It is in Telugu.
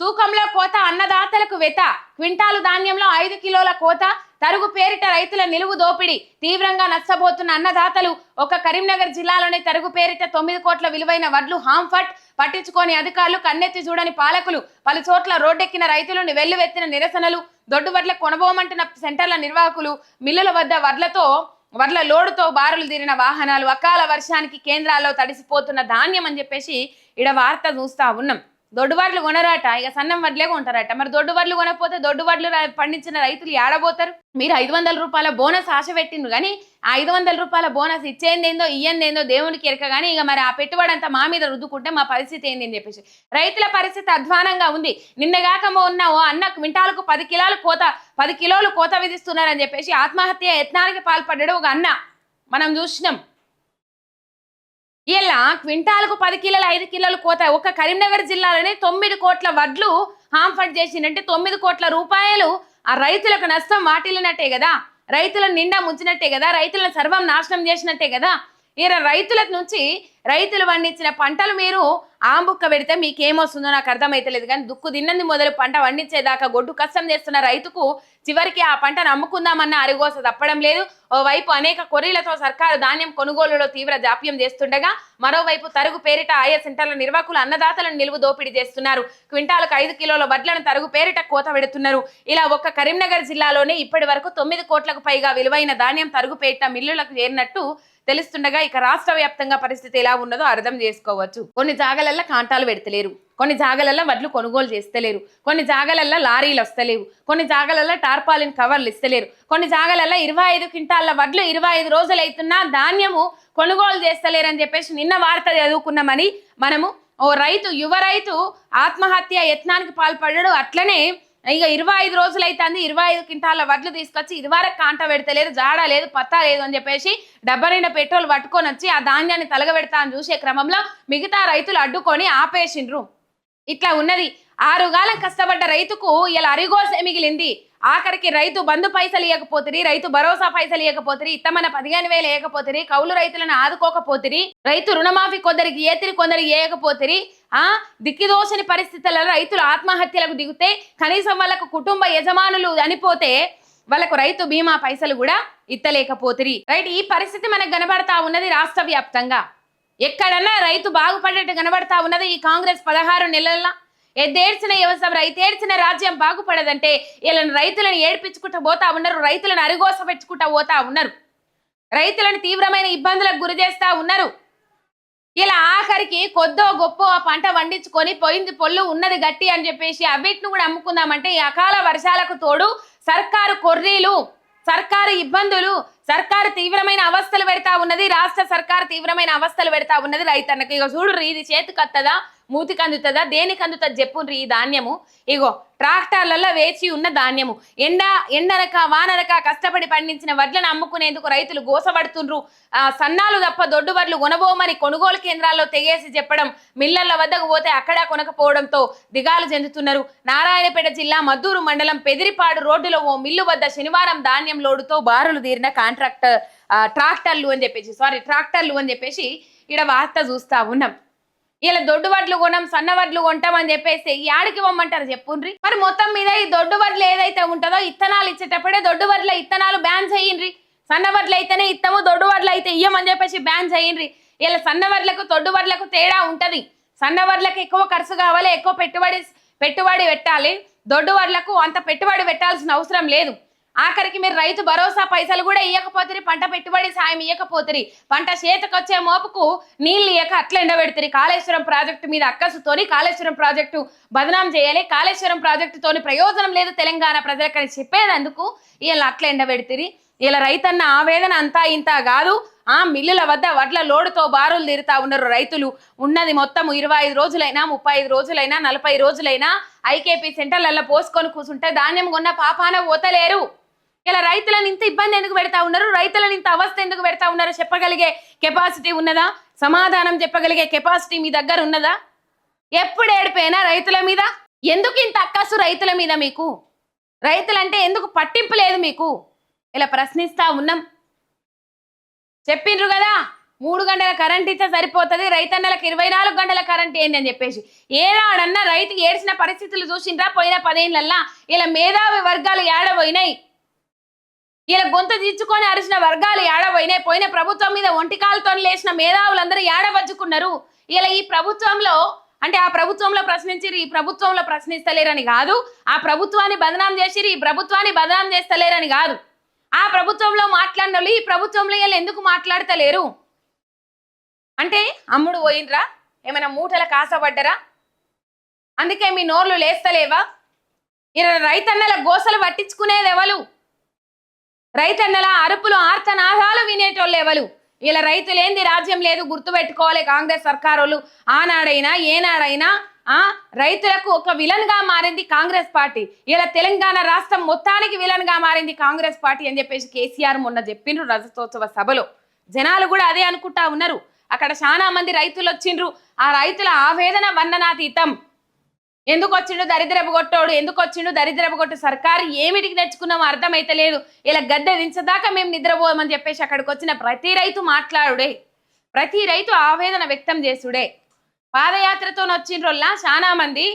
తూకంలో కోత అన్నదాతలకు వెత క్వింటాలు ధాన్యంలో ఐదు కిలోల కోత తరుగు పేరిట రైతుల నిలువు దోపిడీ తీవ్రంగా నష్టపోతున్న అన్నదాతలు ఒక కరీంనగర్ జిల్లాలోని తరుగు పేరిట తొమ్మిది కోట్ల విలువైన వడ్లు హాంఫట్ పట్టించుకోని అధికారులు కన్నెత్తి చూడని పాలకులు పలు చోట్ల రోడ్డెక్కిన రైతులను వెల్లువెత్తిన నిరసనలు దొడ్డు వడ్ల కొనబోమంటున్న సెంటర్ల నిర్వాహకులు మిల్లుల వద్ద వడ్లతో వడ్ల లోడుతో బారులు తీరిన వాహనాలు అకాల వర్షానికి కేంద్రాల్లో తడిసిపోతున్న ధాన్యం అని చెప్పేసి ఇడ వార్త చూస్తా ఉన్నాం. దొడ్డు వడ్లు కొనరాట. ఇక సన్నం వడ్లే కొంటారట మరి దొడ్డు వడ్లు కొనకపోతే దొడ్డు వడ్లు పండించిన రైతులు ఏడబోతారు మీరు ఐదు వందల రూపాయల బోనస్ ఆశ పెట్టిండ్రు కానీ ఆ ఐదు వందల రూపాయల బోనస్ ఇచ్చేందేందో ఇయ్యందేందో దేవునికి ఎరక కానీ ఇక మరి ఆ పెట్టుబడి అంతా మా మీద రుద్దుకుంటే మా పరిస్థితి ఏంది అని చెప్పేసి. రైతుల పరిస్థితి అధ్వానంగా ఉంది. నిన్నగాక ఉన్న ఓ అన్న క్వింటాలకు పది కిలోలు కోత పది కిలోలు కోత విధిస్తున్నారని చెప్పేసి ఆత్మహత్య యత్నానికి పాల్పడ్డాడు ఒక అన్న. మనం చూసినాం. ఇలా క్వింటాలకు పది కిలోలు ఐదు కిలోలు కోత. ఒక కరీంనగర్ జిల్లాలోనే తొమ్మిది కోట్ల వడ్లు హాంఫట్ చేసిందంటే తొమ్మిది కోట్ల రూపాయలు ఆ రైతులకు నష్టం వాటిల్లినట్టే కదా? రైతులను నిండా ముంచినట్టే కదా? రైతులను సర్వం నాశనం చేసినట్టే కదా? ఇలా రైతుల నుంచి రైతులు పండించిన పంటలు మీరు ఆంబుక్క పెడితే మీకేమొస్తుందో నాకు అర్థమైతలేదు కానీ దుక్కు తిన్నది మొదలు పంట వండించేదాకా గొడ్డు కష్టం చేస్తున్న రైతుకు చివరికి ఆ పంటను అమ్ముకుందామన్న అరిగోస తప్పడం లేదు. ఓవైపు అనేక కొర్రీలతో సర్కారు ధాన్యం కొనుగోలులో తీవ్ర జాప్యం చేస్తుండగా మరోవైపు తరుగు పేరిట ఆయా సెంటర్ల నిర్వాహకులు అన్నదాతలను నిలువు దోపిడీ చేస్తున్నారు. క్వింటాలకు ఐదు కిలోల వడ్లను తరుగు పేరిట కోత పెడుతున్నారు. ఇలా ఒక్క కరీంనగర్ జిల్లాలోనే ఇప్పటి వరకు తొమ్మిది కోట్లకు పైగా విలువైన ధాన్యం తరుగు పేరిట మిల్లులకు చేరినట్టు తెలుస్తుండగా ఇక రాష్ట్ర వ్యాప్తంగా పరిస్థితి ఎలా ఉన్నదో అర్థం చేసుకోవచ్చు. కొన్ని జాగలల్లో కాంటాలు పెడతలేరు. కొన్ని జాగలల్లో వడ్లు కొనుగోలు చేస్తలేరు. కొన్ని జాగలల్లో లారీలు వస్తలేవు. కొన్ని జాగలల్లో టార్పాలిన్ కవర్లు ఇస్తలేరు. కొన్ని జాగలల్లో ఇరవై ఐదు క్వింటాల వడ్లు ఇరవై ఐదు రోజులు అవుతున్నా ధాన్యము కొనుగోలు చేస్తలేరని చెప్పేసి నిన్న వార్త చదువుకున్నామని మనము ఓ రైతు యువ రైతు ఆత్మహత్య యత్నానికి పాల్పడ్డాడు. అట్లనే ఇక ఇరవై ఐదు రోజులు అవుతుంది ఇరవై ఐదు క్వింటాల వడ్లు తీసుకొచ్చి ఇదివరకు కాంట పెడతలేదు జాడ లేదు పత్తా లేదు అని చెప్పేసి డబ్బా నిండా పెట్రోల్ పట్టుకొని వచ్చి ఆ ధాన్యాన్ని తలగబెడతా అని చూసే క్రమంలో మిగతా రైతులు అడ్డుకొని ఆపేసిండ్రు. ఇట్లా ఉన్నది. ఆరుగాలం కష్టపడ్డ రైతుకు ఇలా అరిగోసే మిగిలింది. ఆఖరికి రైతు బంధు పైసలు ఇవ్వకపోతిరి రైతు భరోసా పైసలు ఇవ్వకపోతిరి ఇత్తమన పదిహేను వేలు వేయకపోతిరి కౌలు రైతులను ఆదుకోకపోతిరి రైతు రుణమాఫీ కొందరికి ఏతిరి కొందరికి వేయకపోతిరి ఆ? దిక్కిదోషని పరిస్థితులలో రైతులు ఆత్మహత్యలకు దిగితే కనీసం వాళ్ళకు కుటుంబ యజమానులు చనిపోతే వాళ్ళకు రైతు బీమా పైసలు కూడా ఇత్తలేకపోతిరి. రైట్ ఈ పరిస్థితి మనకు కనబడతా ఉన్నది రాష్ట్ర వ్యాప్తంగా. ఎక్కడన్నా రైతు బాగుపడేట్టు కనబడతా ఉన్నది ఈ కాంగ్రెస్ పదహారు నెలల్లో? ఎద్దేడ్చిన వ్యవసాయం రైతేడ్చిన రాజ్యం బాగుపడదంటే వీళ్ళని రైతులను ఏడిపించుకుంటూ పోతా ఉన్నారు రైతులను అరిగోస పెట్టుకుంటా పోతా ఉన్నారు. రైతులను తీవ్రమైన ఇబ్బందులకు గురి చేస్తా ఉన్నారు. ఇలా ఆఖరికి కొద్దో గొప్ప పంట వండించుకొని పోయింది పొల్లు ఉన్నది గట్టి అని చెప్పేసి అవిటిని కూడా అమ్ముకుందామంటే ఈ అకాల వర్షాలకు తోడు సర్కారు కొర్రీలు సర్కారు ఇబ్బందులు సర్కారు తీవ్రమైన అవస్థలు పెడతా ఉన్నది రాష్ట్ర సర్కారు తీవ్రమైన అవస్థలు పెడతా ఉన్నది రైతన్నకి. ఇక చూడు ఇది చేతికి మూతికి అందుతుందా దేనికి అందుతుంది చెప్పుండ్రి ఈ ధాన్యము? ఇగో ట్రాక్టర్లలో వేచి ఉన్న ధాన్యము. ఎండ ఎండనక వానరక కష్టపడి పండించిన వడ్లను అమ్ముకునేందుకు రైతులు గోసపడుతుండ్రు. ఆ, సన్నాలు తప్ప దొడ్డు వడ్లు కొనబోమని కొనుగోలు కేంద్రాల్లో తెగేసి చెప్పడం మిల్లర్ల వద్దకు పోతే అక్కడా కొనకపోవడంతో దిగాలు చెందుతున్నారు. నారాయణపేట జిల్లా మద్దూరు మండలం పెదిరిపాడు రోడ్డులో ఓ మిల్లు వద్ద శనివారం ధాన్యం లోడుతో బారులు తీరిన కాంట్రాక్టర్ ట్రాక్టర్లు అని చెప్పేసి సారీ ట్రాక్టర్లు అని చెప్పేసి ఇక్కడ వార్త చూస్తా ఉన్నాం. ఇలా దొడ్డు వడ్లు కొనం సన్న వడ్లు కొంటాం అని చెప్పేసి యాడికి పొమ్మంటారు చెప్పుండ్రి? మరి మొత్తం మీద ఈ దొడ్డు వడ్లు ఏదైతే ఉంటుందో ఇత్తనాలు ఇచ్చేటప్పుడే దొడ్డు వడ్ల ఇత్తనాలు బ్యాన్ చేయండి సన్న వడ్లు అయితేనే ఇత్తము దొడ్డు వడ్లు అయితే ఇయ్యమని చెప్పేసి బ్యాన్ చేయండి ఇలా సన్న వడ్లకు దొడ్డు వడ్లకు తేడా ఉంటది. సన్న వడ్లకు ఎక్కువ ఖర్చు కావాలి ఎక్కువ పెట్టుబడి పెట్టుబడి పెట్టాలి. దొడ్డు వడ్లకు అంత పెట్టుబడి పెట్టాల్సిన అవసరం లేదు. ఆఖరికి మీరు రైతు భరోసా పైసలు కూడా ఇవ్వకపోతురి పంట పెట్టుబడి సాయం ఇవ్వకపోతురి పంట చేతికొచ్చే మోపుకు నీళ్ళు ఇవ్వక అట్లా ఎండబెడుతురి. కాళేశ్వరం ప్రాజెక్టు మీద అక్కసుతోని కాళేశ్వరం ప్రాజెక్టు బదనాం చేయాలి. కాళేశ్వరం ప్రాజెక్టుతోని ప్రయోజనం లేదు తెలంగాణ ప్రజలకని చెప్పేదందుకు వీళ్ళు అట్లా ఎండబెడుతురి. ఇలా రైతన్న ఆవేదన అంతా ఇంత కాదు. ఆ మిల్లుల వద్ద వడ్ల లోడుతో బారులు తీరుతా ఉన్నారు రైతులు. ఉన్నది మొత్తం ఇరవై ఐదు రోజులైనా ముప్పై ఐదు రోజులైనా నలభై రోజులైనా ఐకేపీ సెంటర్లలో పోసుకొని కూర్చుంటే ధాన్యం కొన్న పాపాన పోతలేరు. ఇలా రైతులను ఇంత ఇబ్బంది ఎందుకు పెడతా ఉన్నారు? రైతులను ఇంత అవస్థ ఎందుకు పెడతా ఉన్నారు? చెప్పగలిగే కెపాసిటీ ఉన్నదా? సమాధానం చెప్పగలిగే కెపాసిటీ మీ దగ్గర ఉన్నదా? ఎప్పుడు ఏడిపోయినా రైతుల మీద? ఎందుకు ఇంత అక్కసు రైతుల మీద మీకు? రైతులంటే ఎందుకు పట్టింపు లేదు మీకు? ఇలా ప్రశ్నిస్తా ఉన్నాం. చెప్పిండ్రు కదా మూడు గంటల కరెంట్ ఇస్తే సరిపోతుంది రైతన్నలకు ఇరవై నాలుగు గంటల కరెంట్ ఏంది అని చెప్పేసి. ఏనాడన్నా రైతు ఏడ్చిన పరిస్థితులు చూసిండ్రా పోయిన పదేళ్ళల్లా ఇలా మేధావి వర్గాలు ఏడబోయినాయి. ఇలా గొంతు తీర్చుకొని అరిచిన వర్గాలు ఏడపోయినాయి పోయిన ప్రభుత్వం మీద ఒంటికాలతో లేచిన మేధావులందరూ ఏడవచ్చుకున్నారు ఇలా ఈ ప్రభుత్వంలో అంటే ఆ ప్రభుత్వంలో ప్రశ్నించిరు ఈ ప్రభుత్వంలో ప్రశ్నిస్తలేరని కాదు. ఆ ప్రభుత్వాన్ని బదనాం చేసిరు ఈ ప్రభుత్వాన్ని బదనాం చేస్తలేరని కాదు. ఆ ప్రభుత్వంలో మాట్లాడిన వాళ్ళు ఈ ప్రభుత్వంలో వీళ్ళు ఎందుకు మాట్లాడతలేరు? అంటే అమ్ముడు పోయినరా ఏమైనా మూటల కాసపడ్డరా అందుకే మీ నోర్లు లేస్తలేవా? ఇలా రైతన్నల గోసలు పట్టించుకునేది ఎవరు రైతన్నల అరుపులు ఆర్తనాదాలు వినేటోళ్ళు ఎవరు ఇలా రైతులేంది రాజ్యం లేదు గుర్తుపెట్టుకోవాలి కాంగ్రెస్ సర్కారోళ్ళు. ఆనాడైనా ఏనాడైనా ఆ రైతులకు ఒక విలన్గా మారింది కాంగ్రెస్ పార్టీ. ఇలా తెలంగాణ రాష్ట్రం మొత్తానికి విలన్గా మారింది కాంగ్రెస్ పార్టీ అని చెప్పేసి కేసీఆర్ మొన్న చెప్పిండ్రు రజతోత్సవ సభలో. జనాలు కూడా అదే అనుకుంటా ఉన్నారు. అక్కడ చాలా మంది రైతులు వచ్చిండ్రు ఆ రైతుల ఆవేదన వందనాతీతం ఎందుకు వచ్చిండు దరిద్రపు కొట్టోడు? ఎందుకు వచ్చిండు దరిద్రపు కొట్టు సర్కారు? ఏమిటికి తెచ్చుకున్నామో అర్థమైతలేదు ఇలా గద్దె దించదాకా మేము నిద్రపోమని చెప్పేసి అక్కడికి వచ్చిన ప్రతి రైతు మాట్లాడుడే. ప్రతి రైతు ఆవేదన వ్యక్తం చేసుడే. పాదయాత్రతో వచ్చిండ్రోల్లా చాలా మంది.